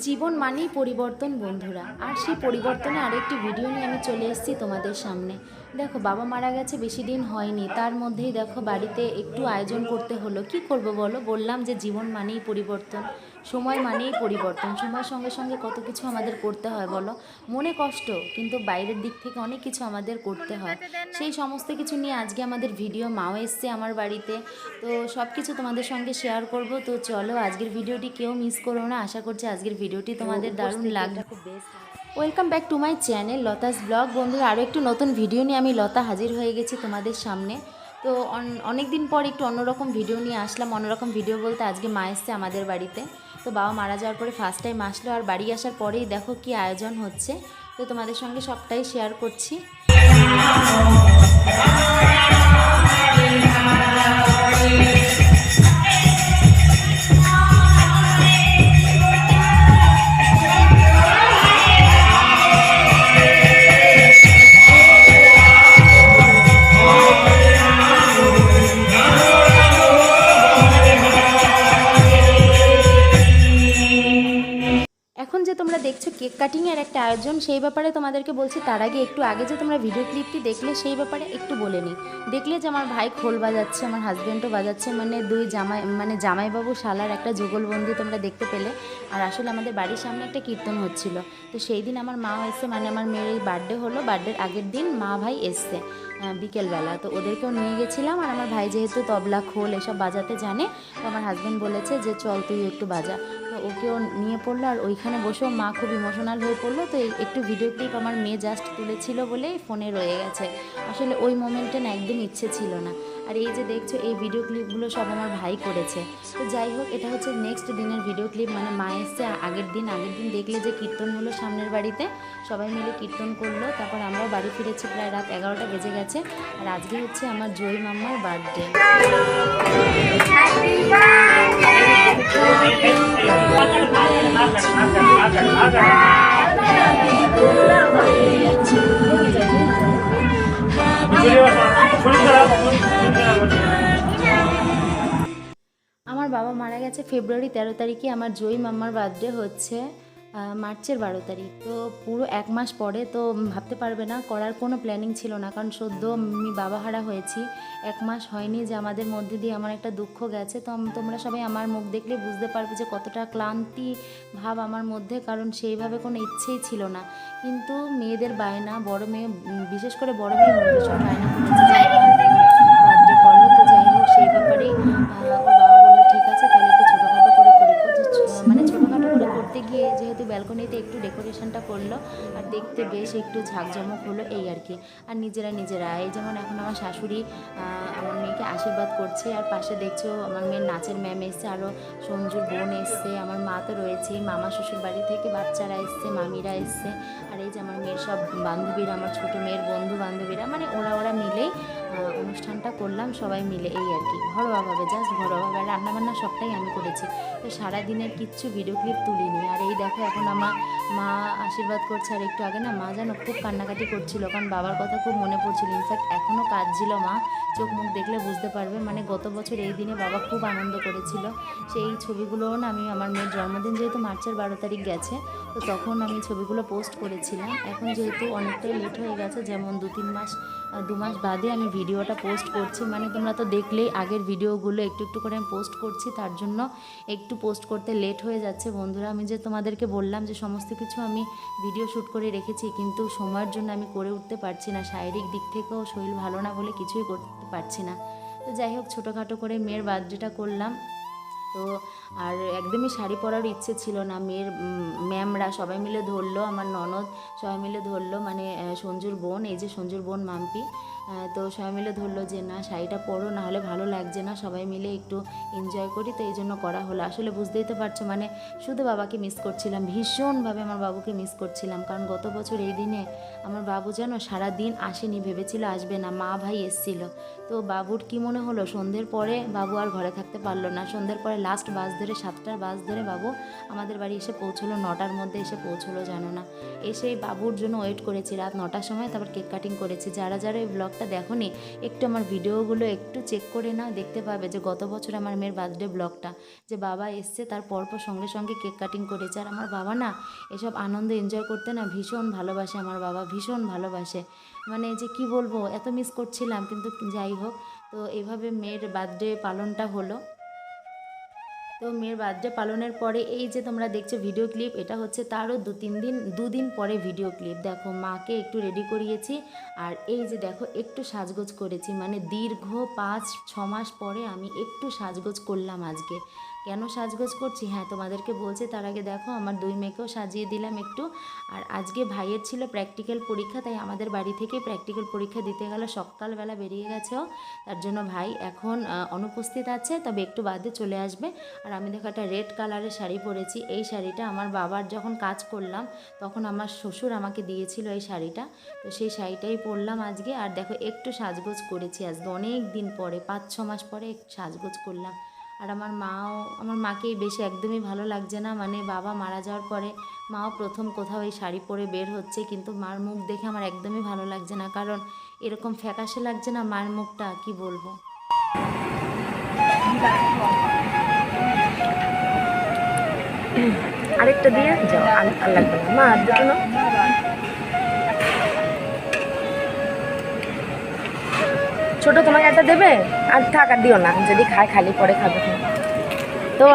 জীবন মানেই পরিবর্তন, বন্ধুরা। আর সেই পরিবর্তনে আরেকটি ভিডিও নিয়ে আমি চলে এসেছি তোমাদের সামনে। দেখো, বাবা মারা গেছে, বেশি দিন হয়নি। তার মধ্যেই দেখো, বাড়িতে একটু আয়োজন করতে হলো। কি করব বলো? বললাম যে জীবন মানেই পরিবর্তন। সময় মানেই পরিবর্তন। সময়ের সঙ্গে সঙ্গে কত কিছু আমাদের করতে হয় বলো? মনে কষ্ট কিন্তু বাইরের দিক থেকে অনেক কিছু আমাদের করতে হয়। সেই সমস্ত কিছু নিয়ে আজকে আমাদের ভিডিও মাও এসছে আমার বাড়িতে। তো সব কিছু তোমাদের সঙ্গে শেয়ার করব। তো চলো আজকের ভিডিওটি কেউ মিস করো না। আশা করছি আজকের ভিডিওটি তোমাদের দারুণ লাগবে। Welcome back to my channel Lata's blog বন্ধুরা আরও একটু নতুন ভিডিও নিয়ে আমি লতা হাজির হয়ে গেছি তোমাদের সামনে। তো অনেক দিন পর একটু অন্যরকম ভিডিও নিয়ে আসলাম। অন্যরকম ভিডিও বলতে আজকে মা এসছে আমাদের বাড়িতে। তো বাবা মারা যাওয়ার পরে ফার্স্ট টাইম আসলো আর বাড়ি আসার পরেই দেখো কি আয়োজন হচ্ছে। তো তোমাদের সঙ্গে সবটাই শেয়ার করছি। একটা আয়োজন, সেই ব্যাপারে তোমাদেরকে বলছি, তার আগে একটু আগে যে তোমরা ভিডিও ক্লিপটি দেখলে, সেই ব্যাপারে একটু বলে নিই। দেখলে যে আমার ভাই খোল বাজাচ্ছে, আমার হাজব্যান্ডও বাজাচ্ছে মানে দুই জামাই মানে জামাইবাবু শালার একটা যুগলবন্দি তোমরা দেখতে পেলে। আর আসলে আমাদের বাড়ির সামনে একটা কীর্তন হচ্ছিল। তো সেই দিন আমার মা এসছে মানে আমার মেয়ের এই বার্থডে হলো বার্থডের আগের দিন মা ভাই এসছে। বিকেলবেলা। তো ওদেরকেও নিয়ে গেছিলাম আর আমার ভাই যেহেতু তবলা খোল এসব বাজাতে জানে, তো আমার হাজব্যান্ড বলেছে যে, চল তুই একটু বাজা। তো ওকেও নিয়ে পড়ল আর ওইখানে বসেও মা খুব ইমোশনাল হয়ে পড়ল। তো একটু ভিডিও ক্লিপ আমার মেয়ে জাস্ট তুলেছিল বলেই ফোনে রয়ে গেছে। আসলে ওই মোমেন্টে না, একদম ইচ্ছে ছিল না। আর এই যে দেখছ, এই ভিডিও ক্লিপগুলো সব আমার ভাই করেছে। তো যাই হোক, এটা হচ্ছে নেক্সট দিনের ভিডিও ক্লিপ মানে মা এসছে আগের দিন। আগের দিন দেখলে যে কীর্তন হলো সামনের বাড়িতে, সবাই মিলে কীর্তন করল। তারপর আমরাও বাড়ি ফিরেছি, প্রায় রাত এগারোটা বেজে গেছে। আর আজকে হচ্ছে আমার জয়ী মাম্মার বার্থডে আমার বাবা মারা গেছে ফেব্রুয়ারি তেরো তারিখে আমার জয়ী মাম্মার বার্থডে হচ্ছে। মার্চের বারো তারিখ। তো পুরো এক মাস পরে তো ভাবতে পারবে না, করার কোনো প্ল্যানিং ছিল না, কারণ সদ্য আমি বাবা হারা হয়েছি। এক মাস হয়নি যে আমাদের মধ্যে দিয়ে আমার একটা দুঃখ গেছে। তো তোমরা সবাই আমার মুখ দেখলে বুঝতে পারবে যে কতটা ক্লান্তি ভাব আমার মধ্যে, কারণ সেইভাবে কোনো ইচ্ছেই ছিল না। কিন্তু মেয়েদের বায়না, বড় মেয়ে বিশেষ করে বড় মেয়ে ভীষণ বায়না ব্যালকনিতে একটু ডেকোরেশনটা করল, আর দেখতে বেশ একটু ঝাঁকজমক হলো এই আর কি। আর নিজেরা নিজেরা, এই যেমন এখন আমার শাশুড়ি আমার মেয়েকে আশীর্বাদ করছে, আর পাশে দেখছ আমার মেয়ের নাচের ম্যাম এসছে আরও সঞ্জুর বোন এসছে, আমার মা তো রয়েছেই মামা শ্বশুর বাড়ি থেকে বাচ্চারা এসছে, মামিরা এসছে, আর এই যে আমার মেয়ের সব বান্ধবীরা, আমার ছোটো মেয়ের বন্ধু বান্ধবীরা মানে ওরা ওরা মিলেই অনুষ্ঠানটা করলাম, সবাই মিলে এই আর কি। ঘরোয়াভাবে জাস্ট ঘরোয়াভাবে। রান্নাবান্না সবটাই আমি করেছি। তো সারাদিনের কিচ্ছু ভিডিও ক্লিপ তুলিনি। আর এই দেখো, এখন আমার মা আশীর্বাদ করছে। আর একটু আগে না মা যেন খুব কান্নাকাটি করছিল, কারণ বাবার কথা খুব মনে পড়ছিল। ইনফ্যাক্ট এখনও কাঁদছিল মা। চোখ মুখ দেখলে বুঝতে পারবে। মানে গত বছর এই দিনে বাবা খুব আনন্দ করেছিল। সেই ছবিগুলোও না আমি, আমার মেয়ের জন্মদিন যেহেতু মার্চের বারো তারিখ গেছে, তো তখন আমি ছবিগুলো পোস্ট করেছিলাম। এখন যেহেতু অনেকটাই লেট হয়ে গেছে, যেমন দু তিন মাস দু মাস বাদে আমি ভিডিওটা পোস্ট করছি। মানে তোমরা তো দেখলেই আগের ভিডিওগুলো একটু একটু করে আমি পোস্ট করছি, তার জন্য একটু পোস্ট করতে লেট হয়ে যাচ্ছে। বন্ধুরা, আমি যে তোমাদেরকে বললাম যে সমস্ত কিছু আমি ভিডিও শ্যুট করে রেখেছি, কিন্তু সময়ের জন্য আমি করে উঠতে পারছি না। শারীরিক দিক থেকেও শরীর ভালো না বলে কিছুই করতে পারছি না। তো যাই হোক, ছোটোখাটো করে মেয়ের বার্থডেটা করলাম। তো আর একদমই শাড়ি পরার ইচ্ছে ছিল না। মেয়ের ম্যামরা সবাই মিলে ধরলো, আমার ননদ সবাই মিলে ধরলো মানে সঞ্জুর বোন, এই যে সঞ্জুর বোন মাম্পি। তো সবাই মিলে ধরলো যে, না, শাড়িটা পরো, না হলে ভালো লাগছে না। সবাই মিলে একটু এনজয় করি, তো এই জন্য করা হলো। আসলে বুঝতেই তো পারছ মানে শুধু বাবাকে মিস করছিলাম, ভীষণভাবে আমার বাবুকে মিস করছিলাম। কারণ গত বছর এই দিনে আমার বাবু যেন সারা দিন আসেনি, ভেবেছিল আসবে না, মা ভাই এসছিল। তো বাবুর কি মনে হলো? সন্ধ্যের পরে বাবু আর ঘরে থাকতে পারল না। সন্ধ্যের পরে লাস্ট বাস ধরে, সাতটার বাস ধরে বাবু আমাদের বাড়ি এসে পৌঁছলো। নটার মধ্যে এসে পৌঁছলো, জানো না। এসে বাবুর জন্য ওয়েট করেছি। রাত নটার সময় তারপর কেক কাটিং করেছি। যারা যারা এই ব্লগ ব্লগটা দেখো নি একটু আমার ভিডিওগুলো একটু চেক করে নাও, দেখতে পাবে যে গত বছর আমার মেয়ের বার্থডে ব্লগটা। যে বাবা এসছে, তার পরপর সঙ্গে সঙ্গে কেক কাটিং করেছে। আর আমার বাবা না এসব আনন্দ এনজয় করতে না ভীষণ ভালোবাসে আমার বাবা, ভীষণ ভালোবাসে। মানে যে কি বলব, এত মিস করছিলাম, কিন্তু যাই হোক, তো এভাবে মেয়ের বার্থডে পালনটা হলো। তো মেয়ের বার্থডে পালনের পরে এই যে তোমরা দেখছ ভিডিও ক্লিপ এটা হচ্ছে তারও দু তিন দিন দুদিন পরে ভিডিও ক্লিপ দেখো, মাকে একটু রেডি করিয়েছি আর এই যে দেখো, একটু সাজগোজ করেছি। মানে দীর্ঘ পাঁচ, ছ মাস পরে আমি একটু সাজগোজ করলাম আজকে। কেন সাজগোজ করছি? হ্যাঁ তোমাদেরকে বলছি, তার আগে দেখো, আমার দুই মেয়েকেও সাজিয়ে দিলাম একটু। আর আজকে ভাইয়ের ছিল প্র্যাকটিক্যাল পরীক্ষা, তাই আমাদের বাড়ি থেকেই প্র্যাকটিক্যাল পরীক্ষা দিতে গেল। সকালবেলা বেরিয়ে গেছেও তার জন্য ভাই এখন অনুপস্থিত আছে, তবে একটু বাদে চলে আসবে। আর আমি দেখো একটা রেড কালারের শাড়ি পরেছি। এই শাড়িটা আমার বাবার যখন কাজ করলাম, তখন আমার শ্বশুর আমাকে দিয়েছিল এই শাড়িটা। তো সেই শাড়িটাই পরলাম আজকে। আর দেখো, একটু সাজগোজ করেছি আজকে। অনেক দিন পরে পাঁচ ছ মাস পরে সাজগোজ করলাম। আর আমার মাও, আমার মাকেই বেশি একদমই ভালো লাগছে না। মানে বাবা মারা যাওয়ার পরে মাও প্রথম কোথাও এই শাড়ি পরে বের হচ্ছে, কিন্তু মার মুখ দেখে আমার একদমই ভালো লাগছে না। কারণ এরকম ফ্যাকাশে লাগছে না মার মুখটা, কি বলব? আরেকটা দিয়ে যাও, আর মা, দুটো ছোট তোমাকে একটা দেবে? আর থাক, আর দিও না। যদি খায়, খালি পরে খাবে। তো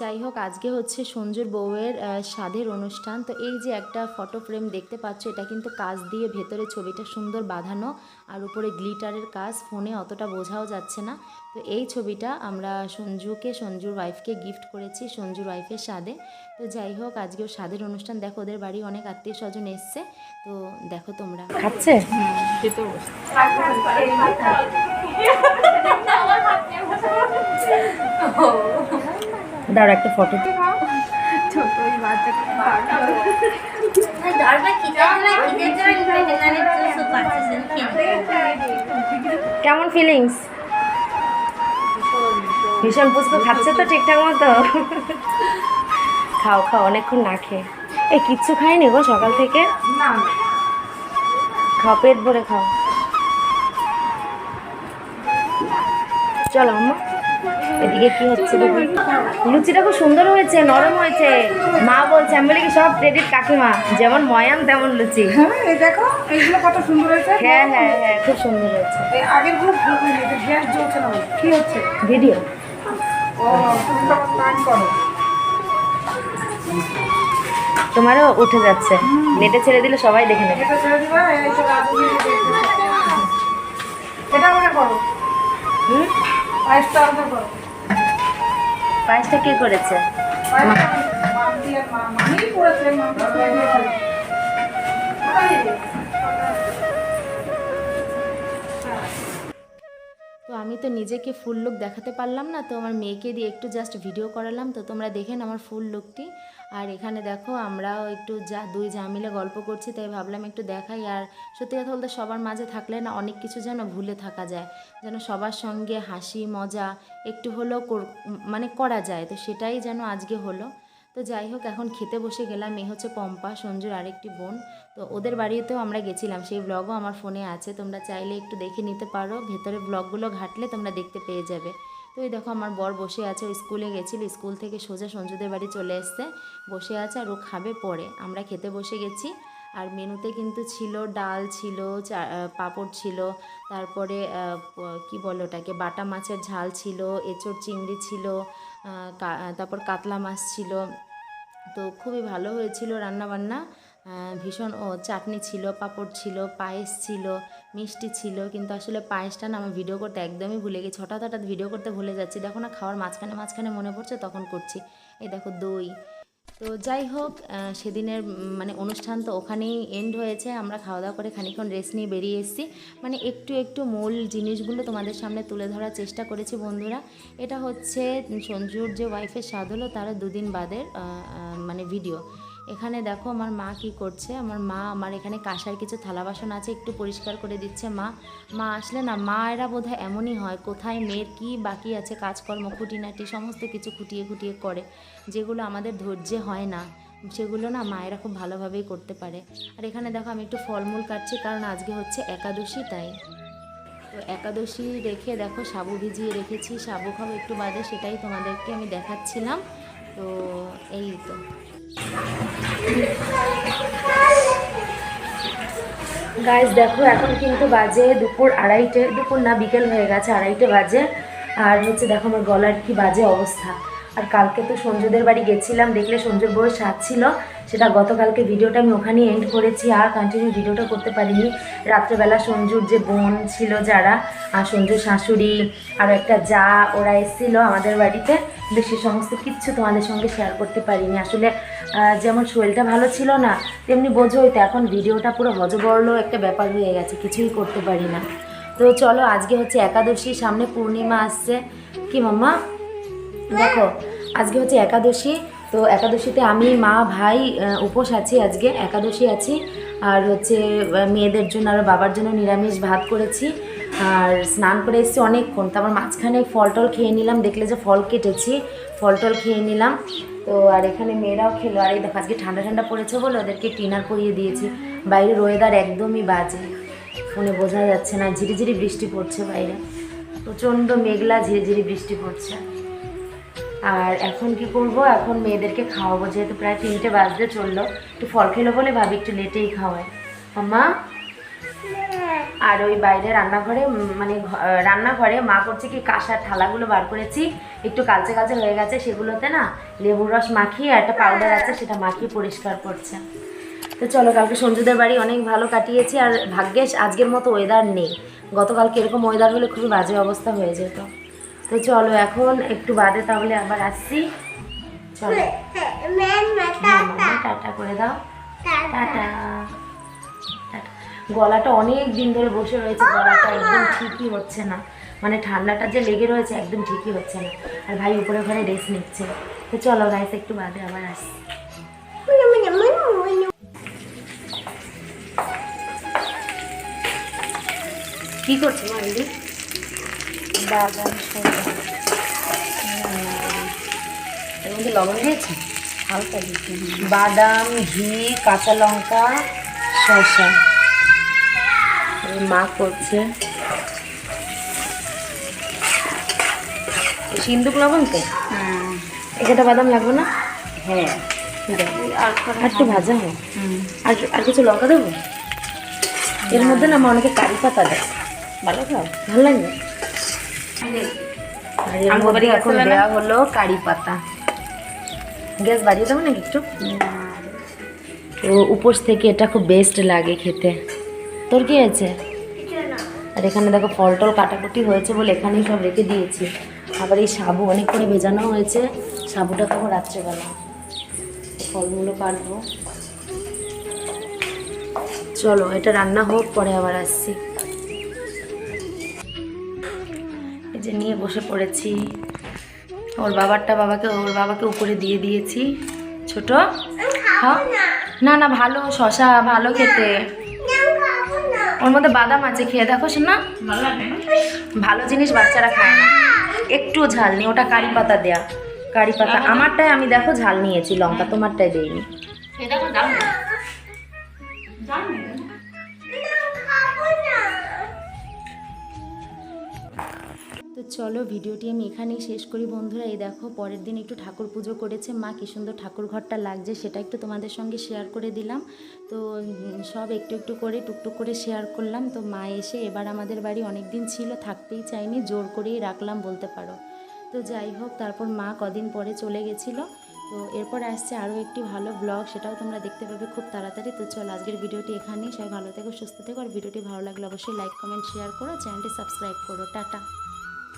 যাই হোক আজকে হচ্ছে সঞ্জুর বউয়ের স্বাদের অনুষ্ঠান। তো এই যে একটা ফটো ফ্রেম দেখতে পাচ্ছ এটা কিন্তু কাজ দিয়ে ভেতরে ছবিটা সুন্দর বাঁধানো আর উপরে গ্লিটারের কাজ ফোনে অতটা বোঝাও যাচ্ছে না। তো এই ছবিটা আমরা সঞ্জুকে সঞ্জুর ওয়াইফকে গিফট করেছি সঞ্জুর ওয়াইফের স্বাদে তো যাই হোক আজকেও স্বাদের অনুষ্ঠান দেখো ওদের বাড়ি অনেক আত্মীয় স্বজন এসছে। তো দেখো তোমরা। খাচ্ছে? দাঁড়া একটা ফটো খেতে কেমন ফিলিংস ভীষণ পুষ্প খাচ্ছে তো ঠিকঠাক মতো। খাও খাও অনেকক্ষণ না খেয়ে। এই কিচ্ছু খায়নি গো সকাল থেকে? খাও পেট ভরে খাও। চলো আম্মা। এদিকে কি হচ্ছে লুচিটা খুব সুন্দর হয়েছে নরম হয়েছে। মা বলছে আমি বলি কি সব ক্রেডিট কাকিমা যেমন ময়ান তেমন লুচি। হ্যাঁ এই দেখো এইগুলো কত সুন্দর হয়েছে। হ্যাঁ হ্যাঁ হ্যাঁ খুব সুন্দর হয়েছে। আগেরগুলো গ্যাস জ্বলছে না কি হচ্ছে? ভিডিও। ও তুমি তখন স্নান করো। তোমারও উঠে যাচ্ছে। নেটে ছেড়ে দিলে সবাই দেখে নেবে। এটা আমাকে করো। হুম? পায়েসটা করো। পায়েসটা কে করেছে? তো আমি তো নিজেকে ফুল লুক দেখাতে পারলাম না, তো আমার মেয়েকে দিয়ে একটু জাস্ট ভিডিও করালাম, তো তোমরা দেখেন আমার ফুল লুকটি আর এখানে দেখো আমরাও একটু যা দুই যা মিলে গল্প করছি, তাই ভাবলাম একটু দেখাই। আর সত্যি কথা বলতে সবার মাঝে থাকলে না অনেক কিছু যেন ভুলে থাকা যায়, যেন সবার সঙ্গে হাসি, মজা একটু হলেও মানে করা যায়। তো সেটাই যেন আজকে হলো। তো যাই হোক, এখন খেতে বসে গেলাম। এই হচ্ছে পম্পা, সঞ্জুর আরেকটি বোন। তো ওদের বাড়িতেও আমরা গেছিলাম। সেই ব্লগও আমার ফোনে আছে। তোমরা চাইলে একটু দেখে নিতে পারো। ভেতরে ব্লগগুলো ঘাটলে তোমরা দেখতে পেয়ে যাবে। তো এই দেখো আমার বর বসে আছে স্কুলে গেছিল, স্কুল থেকে সোজা সঞ্জুদের বাড়ি চলে এসছে। বসে আছে আর ও খাবে পরে। আমরা খেতে বসে গেছি। আর মেনুতে কিন্তু ছিল ডাল ছিল পাঁপড় ছিল, তারপরে কি বলে ওটাকে, বাটা মাছের ঝাল ছিল, এঁচড় চিংড়ি ছিল তারপর কাতলা মাছ ছিল। তো খুবই ভালো হয়েছিল রান্নাবান্না। ভীষণ ও চাটনি ছিল, পাঁপড় ছিল, পায়েস ছিল, মিষ্টি ছিল, কিন্তু আসলে পায়েসটা না আমার ভিডিও করতে একদমই ভুলে গেছি। হঠাৎ হঠাৎ ভিডিও করতে ভুলে যাচ্ছি। দেখো না, খাওয়ার মাঝখানে মাঝখানে মনে পড়ছে, তখন করছি। এই দেখো দই। তো যাই হোক সেদিনের মানে অনুষ্ঠান তো ওখানেই এন্ড হয়েছে। আমরা খাওয়া দাওয়া করে খানিক্ষণ রেস্ট নিয়ে বেরিয়ে এসেছি। মানে একটু একটু মূল জিনিসগুলো তোমাদের সামনে তুলে ধরার চেষ্টা করেছি বন্ধুরা। এটা হচ্ছে সঞ্জুর যে ওয়াইফের স্বাদ হলো, তারা দুদিন বাদের মানে ভিডিও এখানে দেখো আমার মা কি করছে? আমার মা আমার এখানে কাঁসার কিছু থালা বাসন আছে, একটু পরিষ্কার করে দিচ্ছে মা। মা আসলে না, মা এরা বোধহয় এমনই হয়, কোথায় মেয়ের কি বাকি আছে, কাজকর্ম, খুঁটিনাটি, সমস্ত কিছু খুঁটিয়ে খুঁটিয়ে করে, যেগুলো আমাদের ধৈর্যে হয় না, সেগুলো না মায়েরা খুব ভালোভাবেই করতে পারে। আর এখানে দেখো আমি একটু ফলমূল কাটছি, কারণ আজকে হচ্ছে একাদশী, তাই। তো একাদশী রেখে দেখো সাবু ভিজিয়ে রেখেছি, সাবু খাব একটু বাদে, সেটাই তোমাদেরকে আমি দেখাচ্ছিলাম। তো এই তো। গাইজ দেখো, এখন কিন্তু বাজে দুপুর আড়াইটে, দুপুর না, বিকেল হয়ে গেছে আড়াইটে বাজে। আর হচ্ছে, দেখো আমার গলার কি বাজে অবস্থা। আর কালকে তো সঞ্জুদের বাড়ি গেছিলাম, দেখলে সঞ্জুর বউয়ের সাথ ছিল। সেটা গতকালকে ভিডিওটা আমি ওখানেই এন্ড করেছি, আর কন্টিনিউ ভিডিওটা করতে পারিনি। রাত্রেবেলা সঞ্জুর যে বোন ছিল যারা, আর সঞ্জুর শাশুড়ি, আর একটা যা ওরা এসেছিল আমাদের বাড়িতে, কিন্তু সে সমস্ত কিচ্ছু তোমাদের সঙ্গে শেয়ার করতে পারিনি। আসলে যেমন শরীরটা ভালো ছিল না, তেমনি বোঝোই তো এখন ভিডিওটা পুরো হজবরল একটা ব্যাপার হয়ে গেছে, কিছুই করতে পারি না। তো চলো, আজকে হচ্ছে একাদশী, সামনে পূর্ণিমা আসছে। কি মাম্মা? দেখো, আজকে হচ্ছে একাদশী, তো একাদশীতে আমি, মা, ভাই উপোস আছি আজকে, একাদশী আছি। আর হচ্ছে মেয়েদের জন্য আর বাবার জন্য নিরামিষ ভাত করেছি। আর স্নান করে এসেছি অনেকক্ষণ। তারপর মাঝখানে ফল টল খেয়ে নিলাম, দেখলে যে ফল কেটেছি ফল টল খেয়ে নিলাম। তো আর এখানে মেয়েরাও খেলো। আর এই দেখো, আজকে ঠান্ডা ঠান্ডা পড়েছে বলে ওদেরকে টিনার পরিয়ে দিয়েছি। বাইরের ওয়েদার একদমই বাজে। ফোনে বোঝা যাচ্ছে না, ঝিরিঝিরি বৃষ্টি পড়ছে বাইরে। প্রচণ্ড মেঘলা, ঝিরিঝিরি বৃষ্টি পড়ছে। আর এখন কি করব? এখন মেয়েদেরকে খাওয়াবো। যেহেতু প্রায় তিনটে বাজতে চলল, একটু ফল খেলো বলে ভাবি একটু লেটেই খাওয়াই। মাম্মা আর ওই বাইরে রান্নাঘরে মানে রান্নাঘরে মা করছে কি কাঁসার থালাগুলো বার করেছি। একটু কালচে কালচে হয়ে গেছে সেগুলোতে না লেবুর রস মাখিয়ে একটা পাউডার আছে সেটা মাখিয়ে পরিষ্কার করছে। তো চলো, কালকে সঞ্জুদের বাড়ি অনেক ভালো কাটিয়েছি। আর ভাগ্যেশ, আজকের মতো ওয়েদার নেই। গতকালকে এরকম ওয়েদার হলে খুবই বাজে অবস্থা হয়ে যেত। তো চলো এখন একটু বাদে তাহলে আবার আসছি। চলো। হ্যাঁ, টাটা। করে দাও। টাটা। গলাটা অনেক দিন ধরে বসে রয়েছে গলাটা একদম ঠিকই হচ্ছে না। মানে ঠান্ডাটা যে লেগে রয়েছে একদম ঠিকই হচ্ছে না। আর ভাই উপরে ওখানে রেস্ট নিচ্ছে। তো চলো গাইস একটু বাদে আবার আসছি। কি করছ মাইলি বাদাম এর মধ্যে লবণ দিয়েছে হালকা দিচ্ছি বাদাম ঘি কাঁচা লঙ্কা শসা। মা করছে। সিন্দুক লবণ তো? এটা বাদাম লাগবে না? হ্যাঁ। আর একটু ভাজা হোক। আর আর কিছু লঙ্কা দেবো? এর মধ্যে না আমার অনেকে কারি পাতা দেয়। ভালো খাও? ভালো লাগবে আর এর মধ্যে এখন দেওয়া হলো কারি পাতা। গ্যাস বাড়িয়ে দেবো নাকি একটু? তো উপোস থেকে এটা খুব বেস্ট লাগে খেতে। তোর কি আছে আর এখানে দেখো ফল টল কাটাকুটি হয়েছে বলে এখানেই সব রেখে দিয়েছি। আবার এই সাবু অনেক করে ভেজানো হয়েছে। সাবুটা খাব রাত্রেবেলা। ফলগুলো কাটবো। চলো এটা রান্না হোক পরে আবার আসছি। যে নিয়ে বসে পড়েছি। ওর বাবারটা বাবাকে, ওর বাবাকে উপরে দিয়ে দিয়েছি। ছোট? না না, ভালো, শশা ভালো খেতে। ওর মধ্যে বাদাম আছে, খেয়ে দেখো না ভালো জিনিস বাচ্চারা খায় না। একটু ঝাল নেই, ওটা কারি পাতা দেয়া। কারি পাতা। আমারটায় আমি দেখো ঝাল নিয়েছি, লঙ্কা তোমারটায় দেইনি। চলো ভিডিওটি আমি এখানেই শেষ করি বন্ধুরা। এই দেখো, পরের দিন একটু ঠাকুর পুজো করেছে। মা, কি সুন্দর ঠাকুর ঘরটা লাগছে, সেটা একটু তোমাদের সঙ্গে শেয়ার করে দিলাম। তো সব একটু একটু করে, টুকটুক করে শেয়ার করলাম। তো মা এসে এবার আমাদের বাড়ি অনেক দিন ছিল, থাকতেই চাইনি, জোর করেই রাখলাম বলতে পারো। তো যাই হোক, তারপর মা কদিন পরে চলে গেছিল। তো এরপর আসছে আরও একটি ভালো ব্লগ সেটাও তোমরা দেখতে পাবে খুব তাড়াতাড়ি। তো চলো, আজকের ভিডিওটি এখানেই। সবাই ভালো থেকো, সুস্থ থেকো। আর ভিডিওটি ভালো লাগলে অবশ্যই লাইক কমেন্ট শেয়ার করো। চ্যানেলটি সাবস্ক্রাইব করো। টাটা।